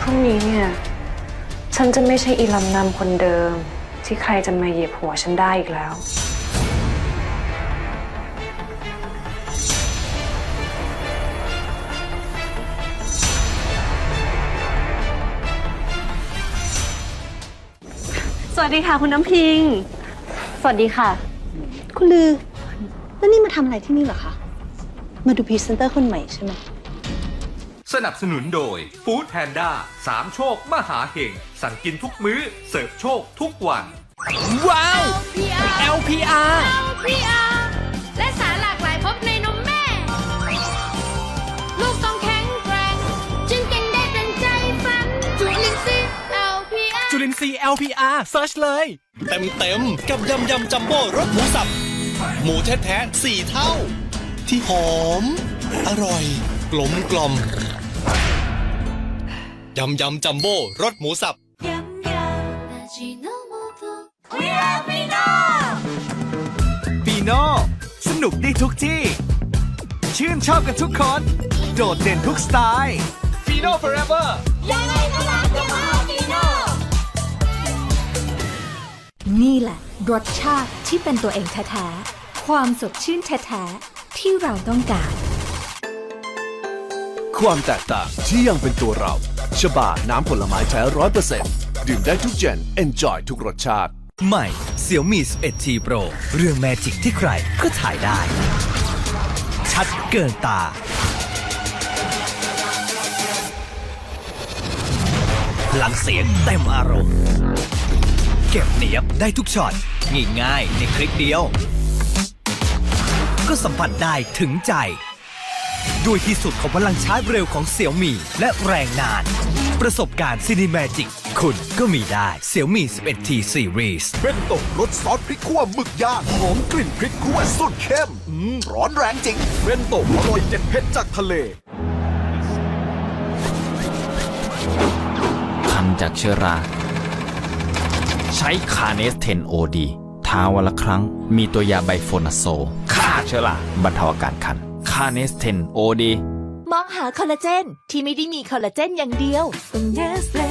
พรุ่งนี้เนี่ย ฉันจะไม่ใช่อีลำนำคนเดิม ที่ใครจะมาเหยียบหัวฉันได้อีกแล้ว สวัสดีค่ะคุณน้ำพิง สวัสดีค่ะ คุณลือ แล้วนี่มาทำอะไรที่นี่เหรอคะ มาดูพรีเซนเตอร์คนใหม่ใช่ไหม สนับสนุนโดยฟู้ดแพนด้าสามโชคมหาเห่ง สั่งกินทุกมื้อ เสิร์ฟโชคทุกวัน ว้าว LPR PR และสารหลากหลายพบในนมแม่ ลูกต้องแข็งแกร่ง จึงเก่งได้ดังใจฝัน จุลินทรีย์ LPR จุลินทรีย์ LPR เซิร์ชเลย เต็มเต็มๆกับยำยำจัมโบ้รสหมูสับ หมูแท้ๆสี่เท่า ที่หอม อร่อย กลมกล่อมยำยำจัมโบ้รสหมูสับฟีโน่สนุกได้ทุกที่ ชื่นชอบกันทุกคน โดดเด่นทุกสไตล์ฟีโน่ forever นี่แหละ รสชาติที่เป็นตัวเองแท้ๆ ความสดชื่นแท้ๆ ที่เราต้องการ ความแตกต่างที่ยังเป็นตัวเราชบาน้ำผลไม้แท้ร้อยเปอร์เซ็นต์ดื่มได้ทุกเจน enjoy ทุกรสชาติ ใหม่ Xiaomi 11T Pro เรื่องแมจิกที่ใครก็ถ่ายได้ ชัดเกินตา พลังเสียงเต็มอารมณ์ เก็บเนียบได้ทุกช็อตง่ายๆในคลิกเดียว ก็สัมผัสได้ถึงใจ ด้วยที่สุดของพลังชาร์จเร็วของ Xiaomi และแรงนาน ประสบการณ์ Cinemagic คุณก็มีได้ Xiaomi 11T Series เป็นตกรสซอสพริกขั่วหมึกย่างหอมกลิ่นพริกขั่วสุดเข้มอืมร้อนแรงจริงเป็นตกอร่อยเด็ดเผ็ดจากทะเลทำจากเชื้อรา ใช้คาเนสเทนโอดีทาวันละครั้งมีตัวยาไบโฟนาโซฆ่าเชื้อราบรรเทาอาการคันคาเนสเทนโอดีมองหาคอลลาเจน ที่ไม่ได้มีคอลลาเจนอย่างเดียวต้องเนสเล่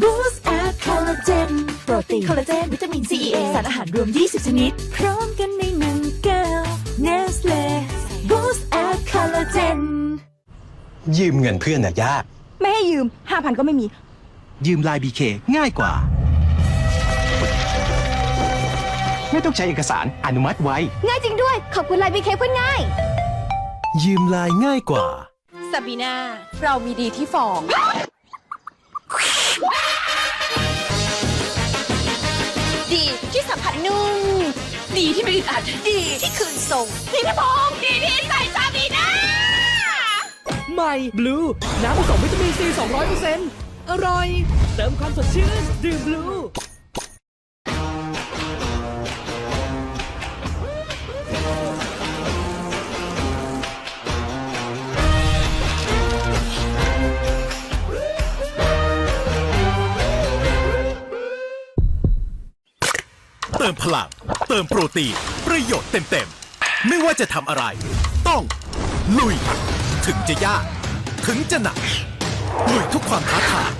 บูสต์แอดคอลลาเจนโปรตีนคอลลาเจน วิตามินซีเอสารอาหารรวม 20 ชนิด พร้อมกันในหนึ่งแก้วเนสเล่บูสต์แอดคอลลาเจนยืมเงินเพื่อนน่ะยาก ไม่ให้ยืม 5,000 ก็ไม่มี ยืมลาย BK ง่ายกว่า ไม่ต้องใช้เอกสารอนุมัติไว้ง่ายจริงด้วย ขอบคุณไลน์บีเคเพื่อนง่าย ยืมลายง่ายกว่าซาบีนาเรามีดีที่ฟอง ดีที่สัมผัสนุ่ม ดีที่ไม่อึดอัด ดีที่คืนส่งดีที่พองดีที่ใส่ซาบีนาใหม่ Blue น้ำผสมวิตามินซี 200%อร่อย เติมความสดชื่นดื่ม Blue เติมพลัง เติมโปรตีน ประโยชน์เต็มๆ ไม่ว่าจะทำอะไร ต้อง ลุย ถึงจะยาก ถึงจะหนัก ลุยทุกความท้าทาย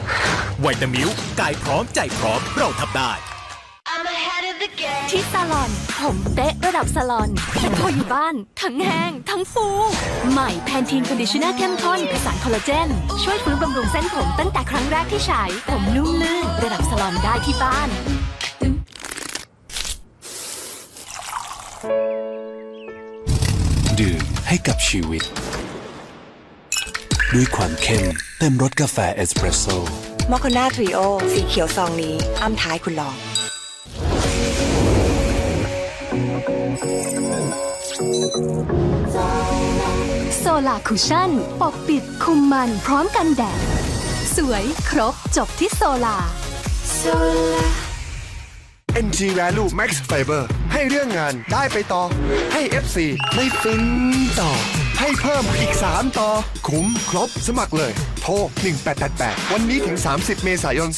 ไวตามิวกายพร้อมใจพร้อมเราทำได้ที่ซาลอน ผมเป๊ะระดับซาลอนแต่พออยู่บ้าน ทั้งแห้ง ทั้งฟู ใหม่แพนทีนคอนดิชเนอร์เข้มข้นผสานคอลลาเจน ช่วยฟื้นบำรุงเส้นผมตั้งแต่ครั้งแรกที่ใช้ ผมนุ่มลื่นระดับซาลอนได้ที่บ้าน ให้กับชีวิต ด้วยความเข้มเต็มรสกาแฟเอสเปรสโซ่มอคคนาทริโอสีเขียวซองนี้ อ้ำท้ายคุณลอง โซลาคุชั่น ปกปิดคุมมันพร้อมกันแดด สวยครบจบที่โซลา NG Value Max Fiber ให้เรื่องงานได้ไปต่อ ให้ FC ได้ฟินต่อ ให้เพิ่มอีก 3 ต่อ คุ้มครบสมัครเลย โทร 1888 วันนี้ถึง 30 เมษายน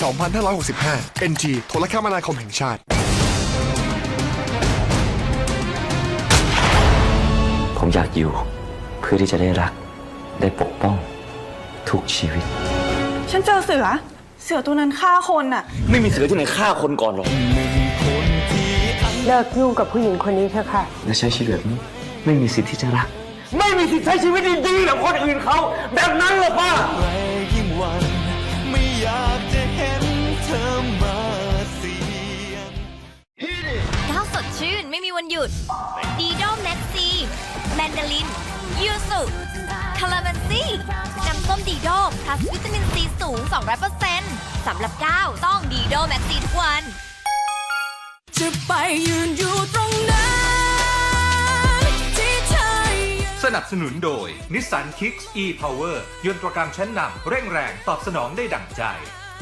2565 NG โทรคมนาคมแห่งชาติ ผมอยากอยู่เพื่อที่จะได้รัก ได้ปกป้อง ทุกชีวิต ฉันเจอเสือ เสือตัวนั้นฆ่าคนน่ะ ไม่มีเสือที่ไหนฆ่าคนก่อนหรอก เลิกยุ่งกับผู้หญิงคนนี้เถอะค่ะ และใช้ชีวิตแบบนี้ไม่มีสิทธิ์ที่จะรัก ไม่มีสิทธิ์ใช้ชีวิตดีๆแบบคนอื่นเขาแบบนั้นหรอกป้ายิ่งวันไม่อยากจะเห็นเธอมาเสียงก้าวสดชื่นไม่มีวันหยุด ดีโดแม็กซีแมนดารินยูสุคาราเมนซี่น้ำส้มดีโดพลัสวิตามินซีสูง 200%สำหรับก้าวต้องดีโดแม็กซีทุกวัน จะไปยืนอยู่ตรงนั้น ที่เธอสนับสนุนโดย Nissan Kicks e-Power ยนตรกรรมชั้นนำเร่งแรงตอบสนองได้ดั่งใจ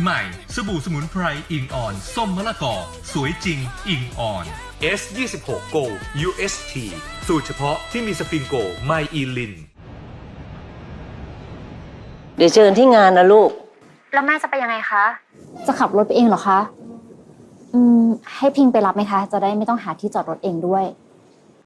ใหม่สบู่สมุนไพรอิงอ่อน ส้มมะละกอ สวยจริงอิงอ่อน S26 Go UST สูตรเฉพาะที่มีสฟิงโกไมอีลิน เดี๋ยวเจอกันที่งานนะลูก แล้วแม่จะไปยังไงคะ จะขับรถไปเองเหรอคะอืม ให้พิงไปรับไหมคะ จะได้ไม่ต้องหาที่จอดรถเองด้วย